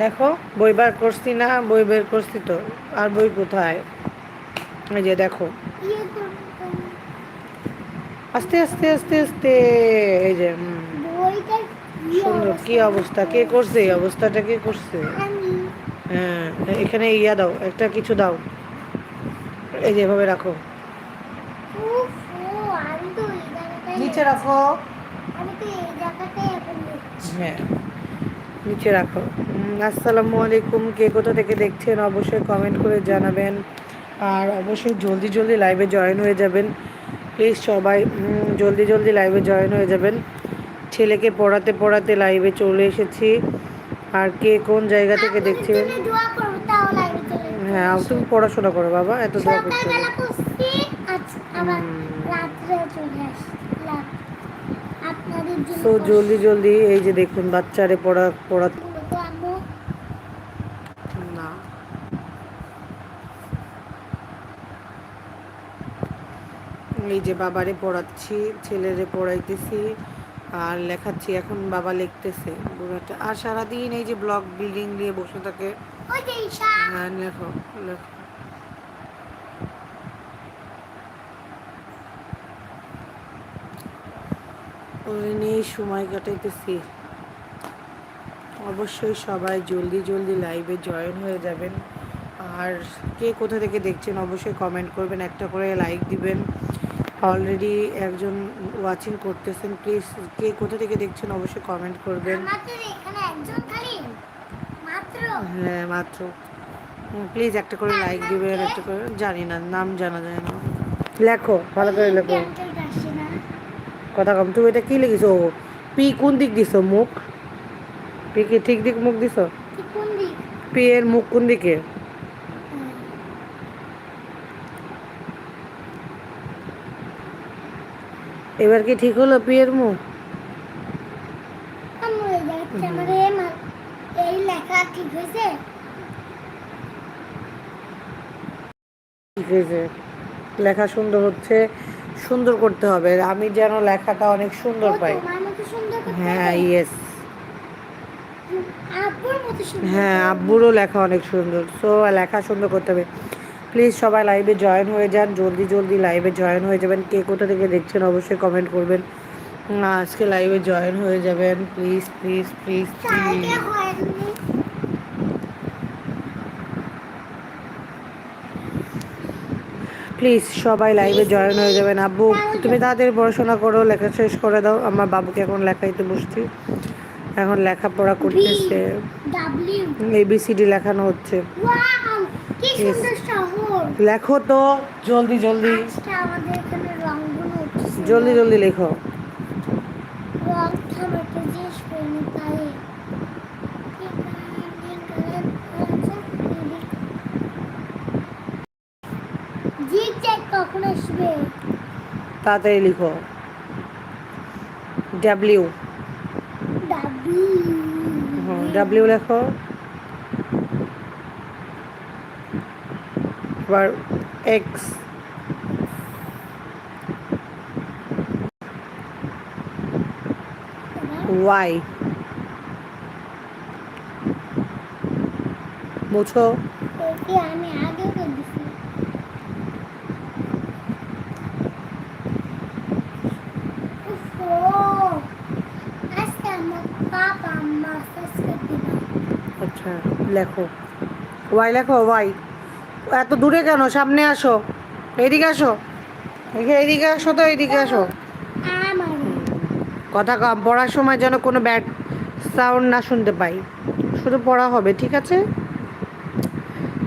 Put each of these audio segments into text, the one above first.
লেখো বই বার করছি না বই বের করছি তো। আর বই কোথায়? এই যে দেখো। আস্তে আস্তে আস্তে আস্তে। এই যে সুন্দর। কি অবস্থা? কে করছে? এই অবস্থাটা কে করছে? হ্যাঁ এখানে ইয়া দাও একটা কিছু দাও। এই যে এভাবে রাখো। নিচে রাখো। হ্যাঁ। নিচে রাখো। আসসালামু আলাইকুম। কে কোথা থেকে দেখছেন অবশ্যই কমেন্ট করে জানাবেন। আর অবশ্যই জলদি জলদি লাইভে জয়েন হয়ে যাবেন। প্লিজ সবাই জলদি জলদি লাইভে জয়েন হয়ে যাবেন। ছেলেকে পড়াতে পড়াতে লাইভে চলে এসেছি। আর কে কোন জায়গা থেকে দেখছেন। হ্যাঁ তুমি পড়াশোনা করো বাবা এত দোয়া করতে হবে তো জলদি জলদি এই যে দেখুন বাচ্চারে পড়া পড়া না। এই যে বাবারে পড়াচ্ছি ছেলেরে পড়াইতেছি আর লেখাচ্ছি এখন বাবা লিখতেছে। বুড়াটা আর সারাদিন এই যে ব্লক বিল্ডিং দিয়ে বসে থাকে। হ্যাঁ লেখো লেখো। ওই নিয়েই সময় কাটাইতেছি। অবশ্যই সবাই জলদি জলদি লাইভে জয়েন হয়ে যাবেন। আর কে কোথা থেকে দেখছেন অবশ্যই কমেন্ট করবেন একটা করে লাইক দিবেন। অলরেডি একজন ওয়াচিং করতেছেন প্লিজ কে কোথা থেকে দেখছেন অবশ্যই কমেন্ট করবেন। আমাদের এখানে একজন খালি? মাত্র? হ্যাঁ মাত্র। প্লিজ একটা করে লাইক দিবেন একটা করে জানি না নাম জানা যায় না। লেখো ভালো করে লেখো। কথা কম তুমি এটা কি লিখিছো? পি কোন দিক দিছ মুখ? পি কি ঠিক দিক মুখ দিছ? পি এর মুখ কোন দিকে? এবার কি ঠিক হলো পি এর মুখ? এই লেখা ঠিক হয়েছে? ঠিক আছে লেখা সুন্দর হচ্ছে। সুন্দর করতে হবে। আমি যেন লেখাটা অনেক সুন্দর পাই। হ্যাঁ ইয়েস হ্যাঁ আব্বুরও লেখা অনেক সুন্দর। সো লেখা সুন্দর করতে হবে। প্লিজ সবাই লাইভে জয়েন হয়ে যান। জলদি জলদি লাইভে জয়েন হয়ে যাবেন। কে কোথা থেকে দেখছেন অবশ্যই কমেন্ট করবেন। আজকে লাইভে জয়েন হয়ে যাবেন। প্লিজ প্লিজ প্লিজ কালকে প্লিজ সবাই লাইভে জয়েন হয়ে যাবেন। আব্বু তুমি তাদের পড়াশোনা করো লেখা শেষ করে দাও। আমার বাবুকে এখন লেখাইতে বসছি। এখন লেখাপড়া করতেছে। এবিসিডি লেখানো হচ্ছে. লেখো তো জলদি জলদি। জলদি জলদি লেখো। তাড়াতাড়ি লিখো। ডাব্লিউ ডাব্লিউ ডাব্লিউ লেখো। এবার এক্স ওয়াই মুছো। এটি আমি আগে করে দিছি উফো আজকে আমার পাপা মাসাজ করে দিল আচ্ছা লেখো। ওয়াই লেখো ওয়াই। এত দূরে কেন? সামনে আসো। এইদিকে আসো। এদিকে আসো তো এইদিকে আসো। কথা কম পড়ার সময় যেন কোনো ব্যাড সাউন্ড না শুনতে পাই। শুধু পড়া হবে ঠিক আছে?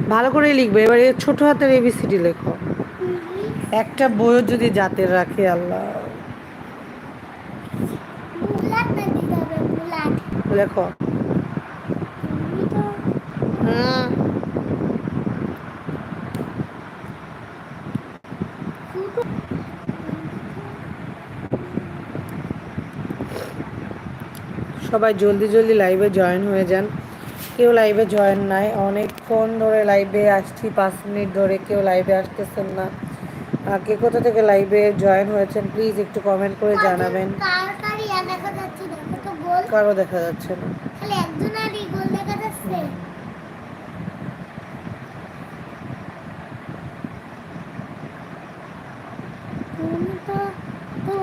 ভালো করে লিখবে। এবারে ছোট হাতের এবিসিডি লেখো। একটা বইও যদি জাতের রাখে আল্লাহ। লেখো। সবাই জলদি জলদি লাইভে জয়েন হয়ে যান। কেউ লাইভে জয়েন নাই। অনেকক্ষণ ধরে লাইভে আসছি পাঁচ মিনিট ধরে কেউ লাইভে আসতেছেন না। কে কোথা থেকে লাইভে জয়েন হয়েছেন প্লিজ একটু কমেন্ট করে জানাবেন। তো গোল কারও দেখা যাচ্ছে না খালি একজনেরই গোল দেখা যাচ্ছে তুমি তো তো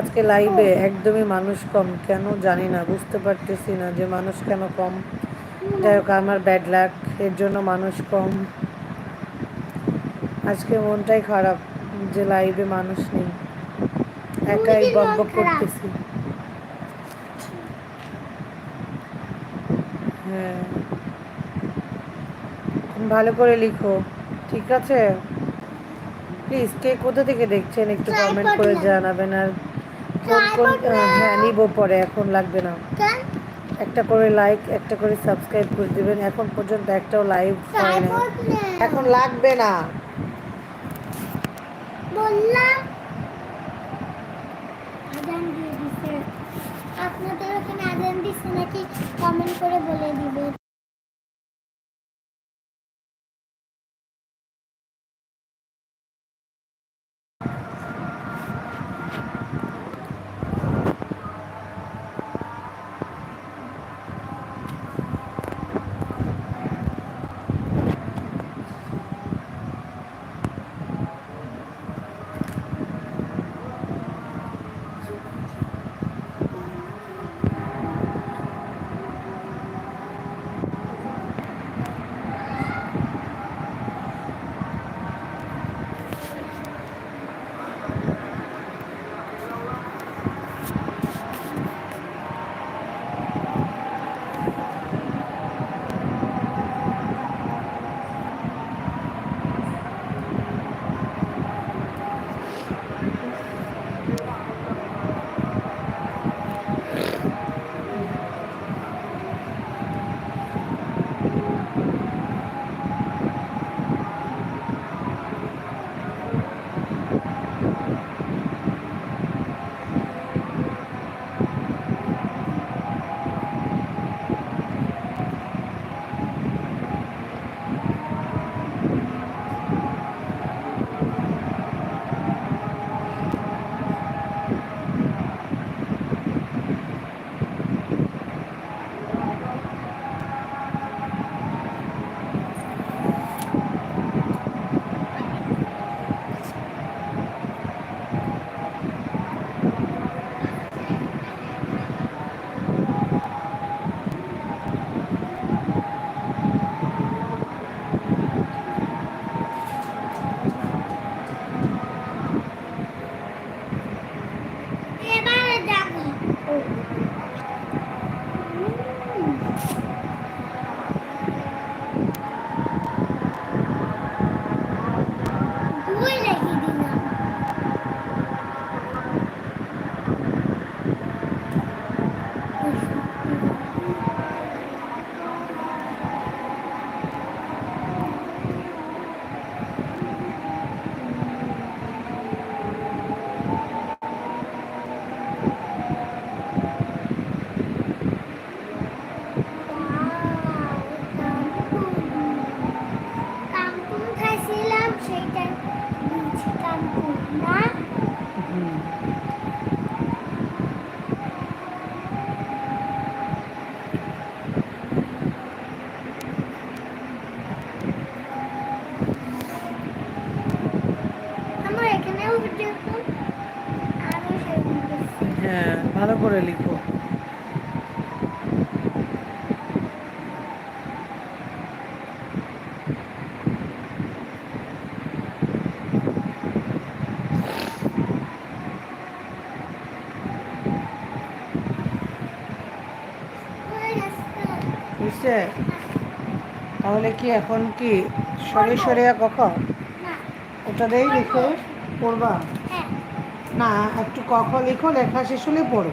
আজকে লাইভে একদমই মানুষ কম কেন জানি না বুঝতে পারতেছি না যে মানুষ কেন কম। যাই হোক আমার ব্যাড লাক এর জন্য মানুষ কম। আজকে মনটাই খারাপ যে লাইভে মানুষ নেই। একাই মন বক বক করতেছি। হ্যাঁ। ভালো করে লিখো ঠিক আছে? প্লিজ কে কোথা থেকে দেখছেন? একটু কমেন্ট করে জানাবেন আর হ্যাঁ নিব পরে এখন লাগবে না। একটা করে লাইক একটা করে সাবস্ক্রাইব করে দিবেন। এখন পর্যন্ত একটাও লাইভ হয় না এখন লাগবে না। বললাম। আজান দিয়ে দিছে। আপনাদের ওখানে আজান দিছে নাকি? কমেন্ট করে বলে দিবেন। বুঝছে তাহলে কি এখন কি সরে সরে কখ না ওটা দিয়েই লিখো, পড়বা? না, একটু কখ লিখো, লেখা শেষ হলে পড়ো।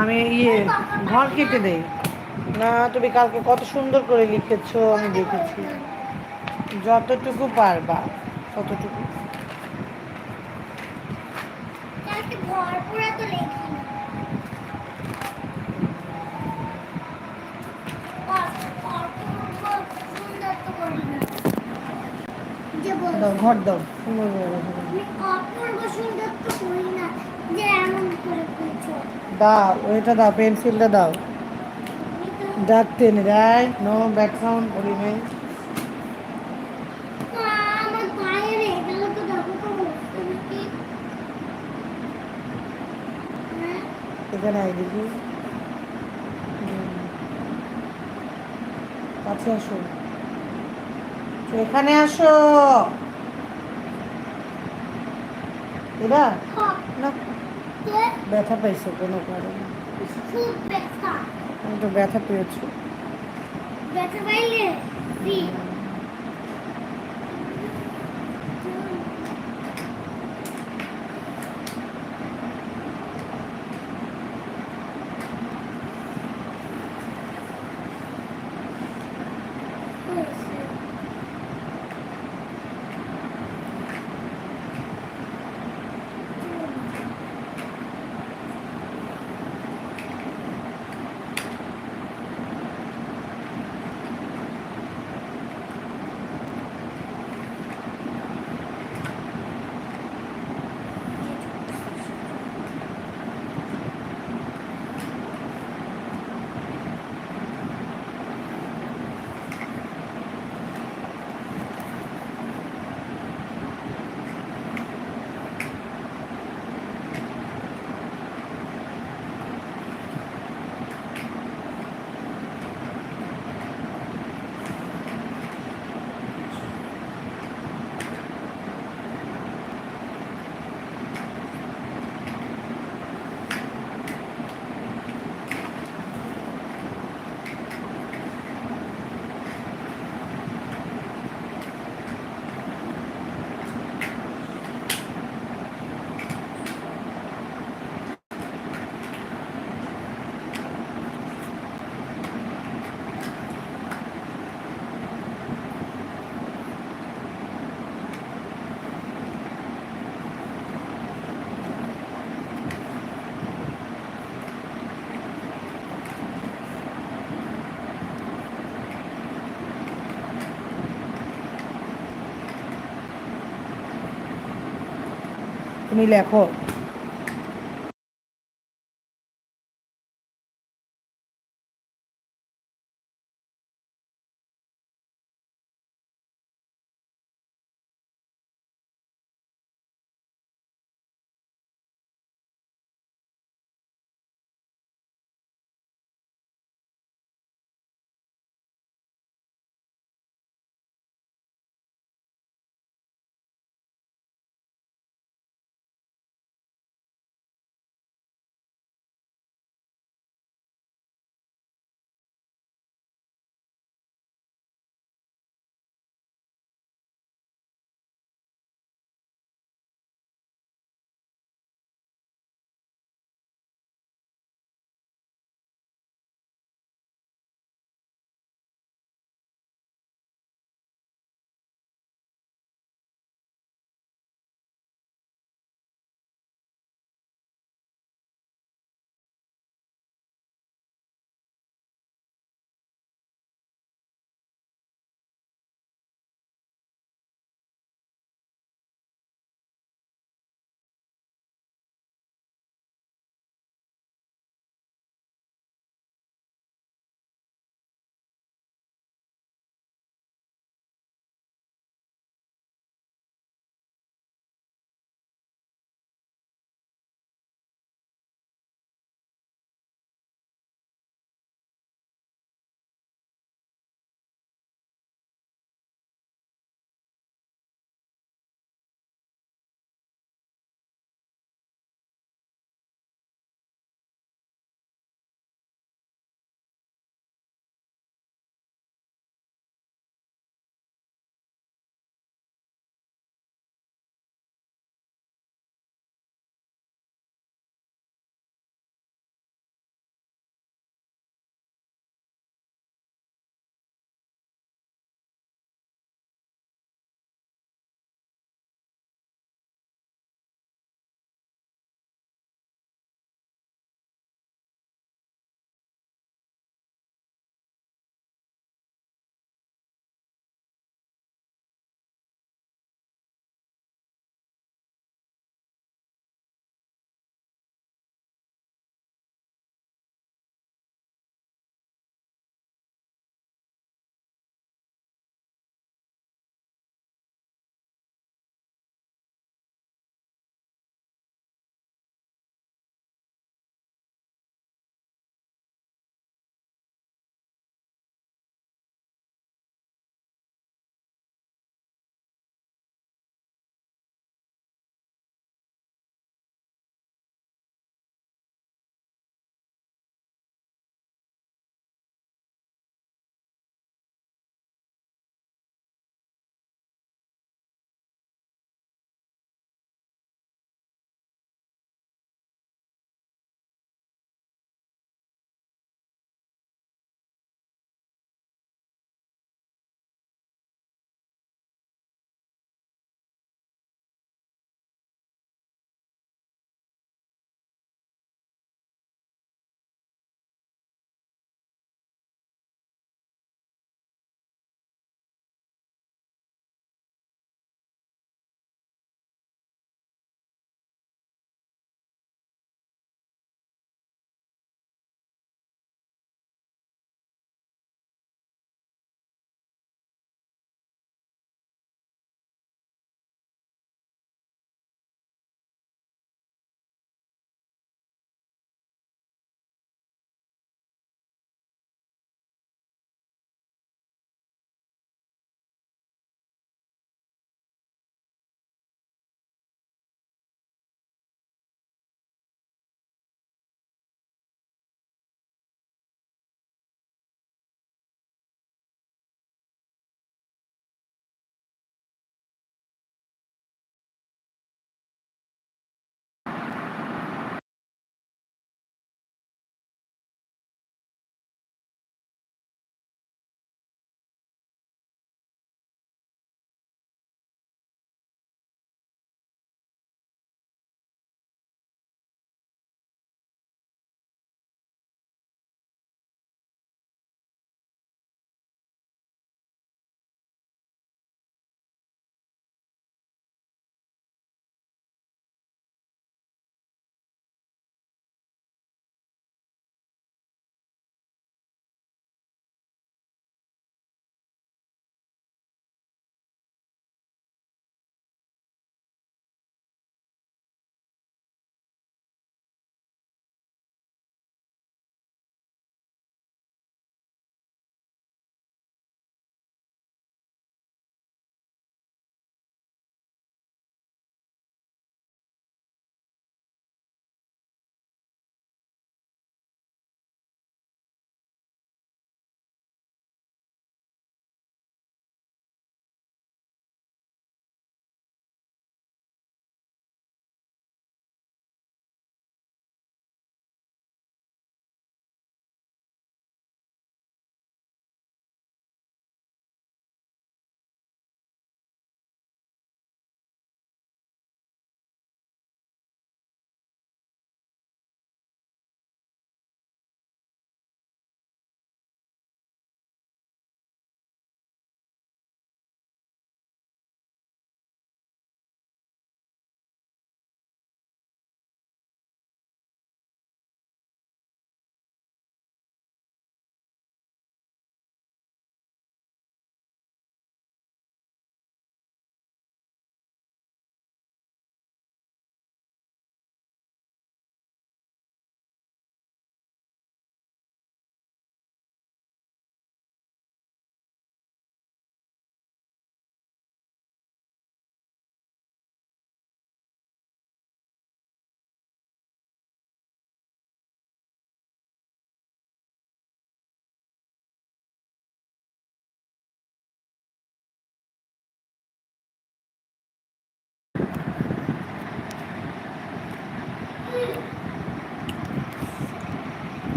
আমি ইয়ে ঘর কেটে দেই। না, তুমি কালকে কত সুন্দর করে লিখেছো, আমি দেখেছি। যতটুকু পারবা, ততটুকু কালকে ভরপুর তো লেখি না ভরপুর সুন্দর তো করি না যে বল দাও ঘর দাও। সুন্দর করে করি দাও ওইটা দাও, পেন্সিলটা দাও। দাঁত টেনে দেয় নো ব্যাক সাউন্ড বলি নেই। এখানে আই দেখি। কাছে আসো। এখানে আসো। এরা? হক না। ব্যথা পাইছো কোনো কারণে। খুব ব্যথা। আমি তো ব্যথা পেয়েছ। ব্যথা পাইলে সি তুমি লেখো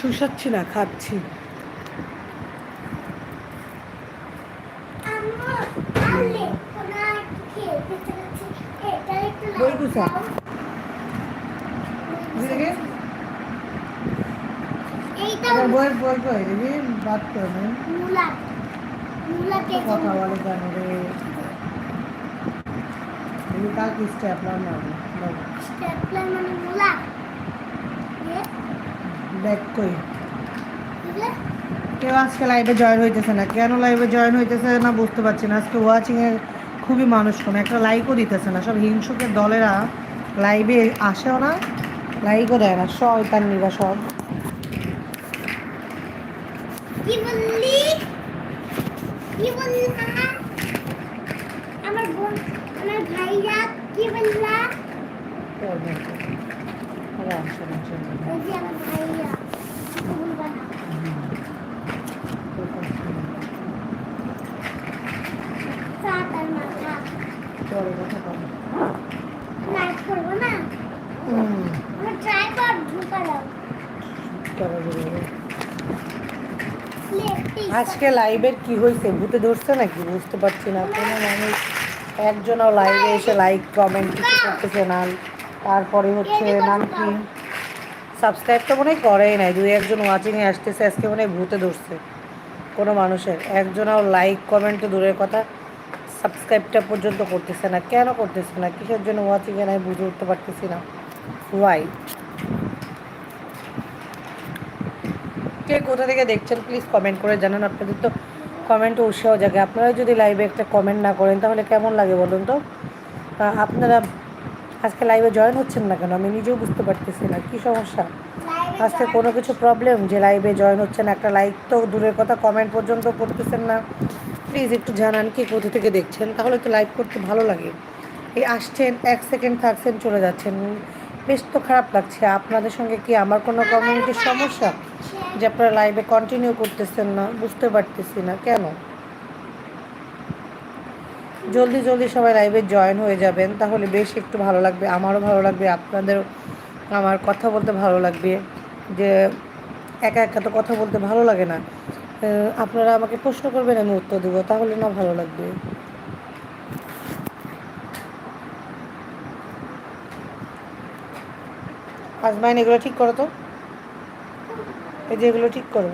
শুষাচ্ছি না, খাচ্ছি। বই গুছা। এইটা আবার বইয়ের বই কই বাদ করে মূলা মূলা কথা বলে কেন রে? তুমি কাল কি স্ট্যাপলার নাও স্টেপলার মানে মূলা। দেখ কই কেউ আজকে লাইভে জয়েন হইতেছে না। কেন লাইভে জয়েন হইতেছে না বুঝতে পারছি না। আজকে ওয়াচিং এর খুবই মানুষ কম একটা লাইকও দিতেছে না। সব হিংসুকের দলেরা লাইভে আসেও না লাইকও দেয় না। শয়তান নিবা সব কি বললি? কি বললা? আমার বোন আমার ভাইরা কি বললা? আজকে লাইভের কি হয়েছে ভূতে ধরছে নাকি? বুঝতে পারছি না। কোনো মানুষ, একজনও লাইভে এসে লাইক কমেন্ট কিছু করতেছে না। তারপরে হচ্ছে নাম কি? সাবস্ক্রাইব তো মনে করেই নাই, দুই একজন ওয়াচিংয়ে আসতেছে, আজকে মনে ভূতে ধরছে, কোনো মানুষের। একজনও লাইক কমেন্ট তো দূরের কথা সাবস্ক্রাইবটা পর্যন্ত করতেছে না, কেন করতেছে না? কিসের জন্য ওয়াচিংয়ে নাই বুঝে উঠতে পারতেছি না। ওয়াই কে কোথা থেকে দেখছেন প্লিজ কমেন্ট করে জানান আপনাদের তো। কমেন্টে উৎসাহ জাগে। আপনারা যদি লাইভে একটা কমেন্ট না করেন, তাহলে কেমন লাগে বলুন তো? আপনারা আজকে লাইভে জয়েন হচ্ছেন না কেন? আমি নিজেও বুঝতে পারতেছি না, কী সমস্যা? আজকে কোনো কিছু প্রবলেম যে লাইভে জয়েন হচ্ছেন, একটা লাইক তো দূরের কথা কমেন্ট পর্যন্ত করতেছেন না। প্লিজ একটু জানান কি, কোথা থেকে দেখছেন? তাহলে তো লাইভ করতে ভালো লাগে। এই আসছেন, এক সেকেন্ড থাকছেন চলে যাচ্ছেন। বেশ তো খারাপ লাগছে। আপনাদের সঙ্গে কি আমার কোনো কমিউনিটির সমস্যা? যে আপনারা লাইভে কন্টিনিউ করতেছেন না? বুঝতে পারতেছি না। কেন? জলদি জলদি সবাই লাইভে জয়েন হয়ে যাবেন। তাহলে বেশ একটু ভালো লাগবে, আমারও ভালো লাগবে আপনাদেরও আমার কথা বলতে ভালো লাগবে। যে একা একা তো কথা বলতে ভালো লাগে না। আপনারা আমাকে প্রশ্ন করবেন, আমি উত্তর দেবো, তাহলে না ভালো লাগবে। আজমাইন, এগুলো ঠিক করো তো। এই যে এগুলো ঠিক করো।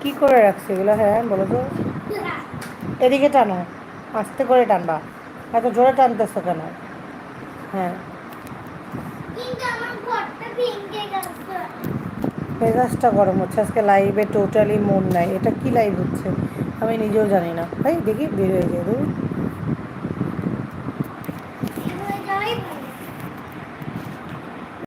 কি করে রাখছে এগুলো? হ্যাঁ বলো তো। এদিকে টানো আস্তে করে টানবা। এত জোরে টানতেছো কেন? হ্যাঁ। মেজাজটা গরম হচ্ছে আজকে লাইভে টোটালি মন নাই। এটা কি লাইভ হচ্ছে? আমি নিজেও জানি না। ভাই দেখি বের হয়ে যায়